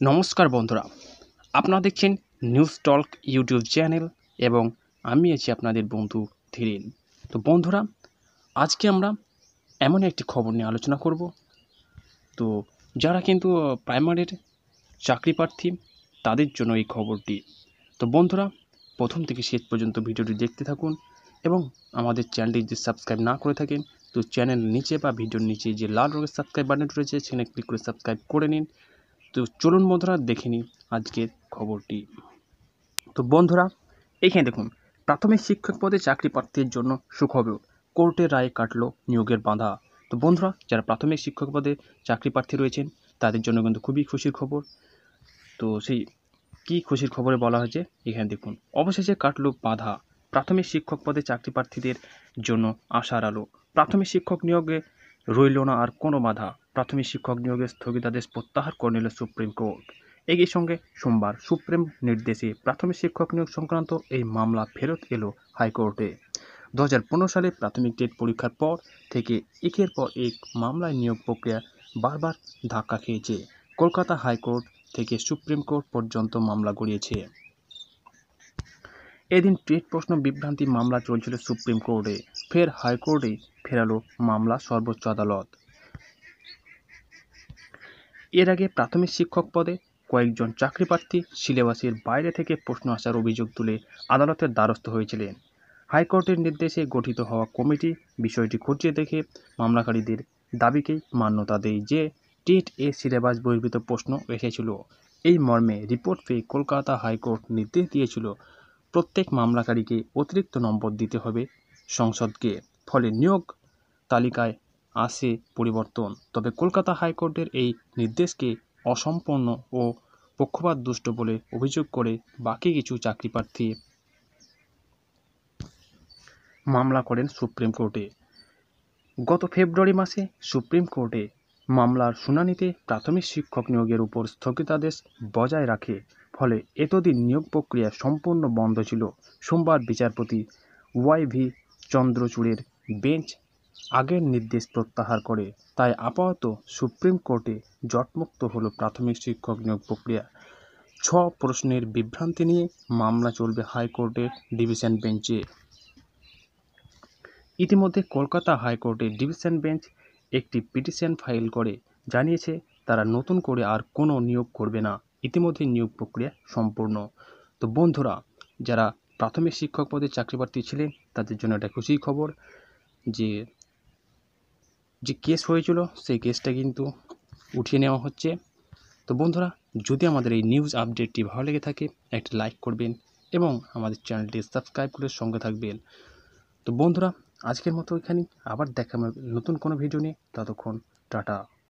নমস্কার বন্ধুরা। আপনারা দেখছেন নিউজ টল্ক ইউটিউব চ্যানেল এবং আমি আছি আপনাদের বন্ধু ধীরেন। তো বন্ধুরা, আজকে আমরা এমন একটি খবর নিয়ে আলোচনা করব। তো যারা কিন্তু প্রাইমারির চাকরি প্রার্থী, তাদের জন্য এই খবরটি। তো বন্ধুরা, প্রথম থেকে শেষ পর্যন্ত ভিডিওটি দেখতে থাকুন এবং আমাদের চ্যানেলটি যদি সাবস্ক্রাইব না করে থাকেন, তো চ্যানেল নিচে বা ভিডিওর নিচে যে লাল রঙের সাবস্ক্রাইব বাটন রয়েছে, সেখানে ক্লিক করে সাবস্ক্রাইব করে নিন। তো চলুন বন্ধুরা দেখে নিই আজকের খবরটি। তো বন্ধুরা, এখানে দেখুন, প্রাথমিক শিক্ষক পদে চাকরি প্রার্থীর জন্য সুখবর কোর্টের রায় কাটলো নিয়োগের বাঁধা। তো বন্ধুরা, যারা প্রাথমিক শিক্ষক পদে চাকরি প্রার্থী রয়েছেন, তাদের জন্য কিন্তু খুবই খুশির খবর। তো সেই কী খুশির খবরে বলা হয়েছে, এখানে দেখুন, অবশেষে কাটলো বাধা। প্রাথমিক শিক্ষক পদে চাকরি প্রার্থীদের জন্য আশার আলো। প্রাথমিক শিক্ষক নিয়োগে রইল না আর কোনো বাধা। প্রাথমিক শিক্ষক নিয়োগের স্থগিতাদেশ প্রত্যাহার করে নিল সুপ্রিম কোর্ট। একই সঙ্গে সোমবার সুপ্রিম নির্দেশে প্রাথমিক শিক্ষক নিয়োগ সংক্রান্ত এই মামলা ফেরত এলো হাইকোর্টে। দু হাজার পনেরো সালে প্রাথমিক টেট পরীক্ষার পর থেকে একের পর এক মামলায় নিয়োগ প্রক্রিয়া বারবার ধাক্কা খেয়েছে। কলকাতা হাইকোর্ট থেকে সুপ্রিম কোর্ট পর্যন্ত মামলা গড়িয়েছে। এদিন টেট প্রশ্ন বিভ্রান্তি মামলা চলছিল সুপ্রিম কোর্টে। ফের হাইকোর্টে ফেরালো মামলা সর্বোচ্চ আদালত। এর আগে প্রাথমিক শিক্ষক পদে কয়েকজন চাকরি প্রার্থী সিলেবাসের বাইরে থেকে প্রশ্ন আসার অভিযোগ তুলে আদালতের দ্বারস্থ হয়েছিলেন। হাইকোর্টের নির্দেশে গঠিত হওয়া কমিটি বিষয়টি খতিয়ে দেখে মামলাকারীদের দাবিকেই মান্যতা দেয় যে টেট এ সিলেবাস বহির্ভূত প্রশ্ন এসেছিল। এই মর্মে রিপোর্ট পেয়ে কলকাতা হাইকোর্ট নির্দেশ দিয়েছিল, প্রত্যেক মামলাকারীকে অতিরিক্ত নম্বর দিতে হবে সংসদকে। ফলে নিয়োগ তালিকায় আসে পরিবর্তন। তবে কলকাতা হাইকোর্টের এই নির্দেশকে অসম্পূর্ণ ও পক্ষপাত দুষ্ট বলে অভিযোগ করে বাকি কিছু চাকরি প্রার্থী মামলা করেন সুপ্রিম কোর্টে। গত ফেব্রুয়ারি মাসে সুপ্রিম কোর্টে মামলার শুনানিতে প্রাথমিক শিক্ষক নিয়োগের উপর স্থগিতাদেশ বজায় রাখে। ফলে এতদিন নিয়োগ প্রক্রিয়া সম্পূর্ণ বন্ধ ছিল। সোমবার বিচারপতি ওয়াই ভি চন্দ্রচূড়ের বেঞ্চ আগের নির্দেশ প্রত্যাহার করে। তাই আপাতত সুপ্রিম কোর্টে জটমুক্ত হলো প্রাথমিক শিক্ষক নিয়োগ প্রক্রিয়া। ছ প্রশ্নের বিভ্রান্তি নিয়ে মামলা চলবে হাইকোর্টের ডিভিশন বেঞ্চে। ইতিমধ্যে কলকাতা হাইকোর্টের ডিভিশন বেঞ্চ একটি পিটিশন ফাইল করে। জানিয়েছে, তারা নতুন করে আর কোনো নিয়োগ করবে না। ইতিমধ্যে নিয়োগ প্রক্রিয়া সম্পূর্ণ। তো বন্ধুরা, যারা প্রাথমিক শিক্ষক পদে চাকরি প্রার্থী ছিলেন, তাদের জন্য একটা খুশির খবর যে যে কেস হয়েছিল, সেই কেসটা কিন্তু উঠিয়ে নেওয়া হচ্ছে। তো বন্ধুরা, যদি আমাদের এই নিউজ আপডেটটি ভালো লেগে থাকে, একটা লাইক করবেন এবং আমাদের চ্যানেলটি সাবস্ক্রাইব করে সঙ্গে থাকবেন। তো বন্ধুরা, আজকের মতো এখানে আবার দেখা নতুন কোনো ভিডিও নিয়ে। ততক্ষণ টাটা।